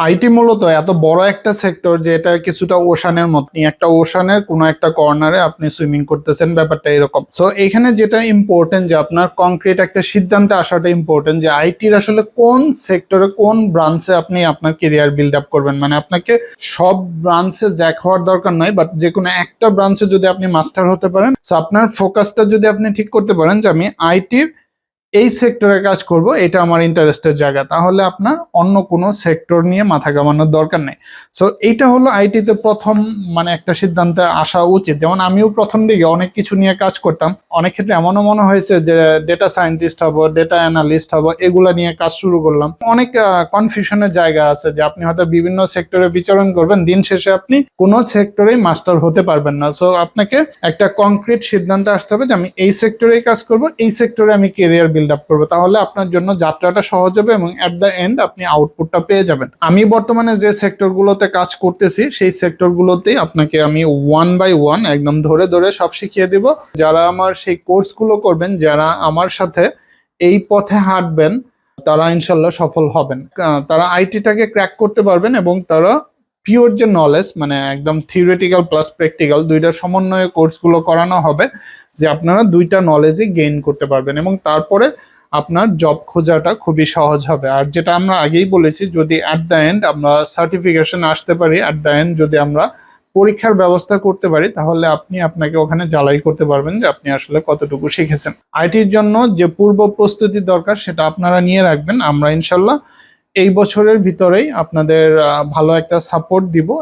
IT মূলত এত বড় একটা সেক্টর যে এটা কিছুটা ওশানের মতনই। একটা ওশানের কোনো একটা কর্নারে আপনি সুইমিং করতেছেন ব্যাপারটা এরকম। সো এখানে যেটা ইম্পর্টেন্ট যে আপনার কংক্রিট একটা সিদ্ধান্তে আসাটা ইম্পর্টেন্ট যে আইটির আসলে কোন সেক্টরে কোন ব্রাঞ্চে আপনি আপনার কেরিয়ার বিল্ড আপ করবেন। মানে আপনাকে সব ব্রাঞ্চে জ্যাক হওয়ার দরকার নয় বাট যে কোনো একটা ব্রাঞ্চে যদি আপনি মাস্টার হতে পারেন সো আপনার ফোকাসটা যদি আপনি ঠিক করতে পারেন যে আমি আইটির এই সেক্টরে কাজ করব, এটা আমার ইন্টারেস্টের জায়গা। তাহলে আপনার অন্য কোনো সেক্টর নিয়ে মাথা ঘামানোর দরকার নেই। সো এইটা হলো আইটিতে প্রথম মানে একটা সিদ্ধান্তে আসা উচিত। যেমন আমিও প্রথম দিকে অনেক কিছু নিয়ে কাজ করতাম। অনেক ক্ষেত্রে এমনও মনে হয়েছে যে ডেটা সায়েন্টিস্ট হব ডেটা অ্যানালিস্ট হব, এগুলা নিয়ে কাজ শুরু করলাম। অনেক কনফিউশনের জায়গা আছে যে আপনি হয়তো বিভিন্ন সেক্টরে বিচরণ করবেন, দিন শেষে আপনি কোনো সেক্টরেই মাস্টার হতে পারবেন না। সো আপনাকে একটা কংক্রিট সিদ্ধান্তে আসতে হবে যে আমি এই সেক্টরেই কাজ করব, এই সেক্টরে আমি কেরিয়ার বিল্ড আপ করব। তাহলে আপনার জন্য যাত্রাটা সহজ হবে এবং অ্যাট দ্য এন্ড আপনি আউটপুটটা পেয়ে যাবেন। আমি বর্তমানে যে সেক্টরগুলোতে কাজ করতেছি, সেই সেক্টরগুলোতেই আপনাকে আমি ওয়ান বাই ওয়ান একদম ধরে ধরে সব শিখিয়ে দিব। যারা আমার সেই কোর্সগুলো করবেন যারা আমার সাথে এই পথে হাঁটবেন, তারা ইনশাল্লাহ সফল হবেন। তারা আইটিটাকে ক্র্যাক করতে পারবেন এবং তারা পিওর যে নলেজ মানে একদম থিওরিটিক্যাল প্লাস প্র্যাকটিক্যাল দুইটার সমন্বয়ে কোর্সগুলো করানো হবে, যে আপনারা দুইটা নলেজই গেইন করতে পারবেন এবং তারপরে আপনার জব খোঁজাটা খুবই সহজ হবে। আর যেটা আমরা আগেই বলেছি, যদি অ্যাট দ্য এন্ড আমরা সার্টিফিকেশন আসতে পারি অ্যাট দ্য এন্ড যদি আমরা পরীক্ষার ব্যবস্থা করতে পারি, তাহলে আপনি আপনাকে ওখানে জ্বালাই করতে পারবেন যে আপনি আসলে কতটুকু শিখেছেন। আইটির জন্য যে পূর্ব প্রস্তুতি দরকার, সেটা আপনারা নিয়ে রাখবেন। আমরা ইনশাল্লাহ এই বছরের ভিতরেই আপনাদের ভালো একটা সাপোর্ট দিব।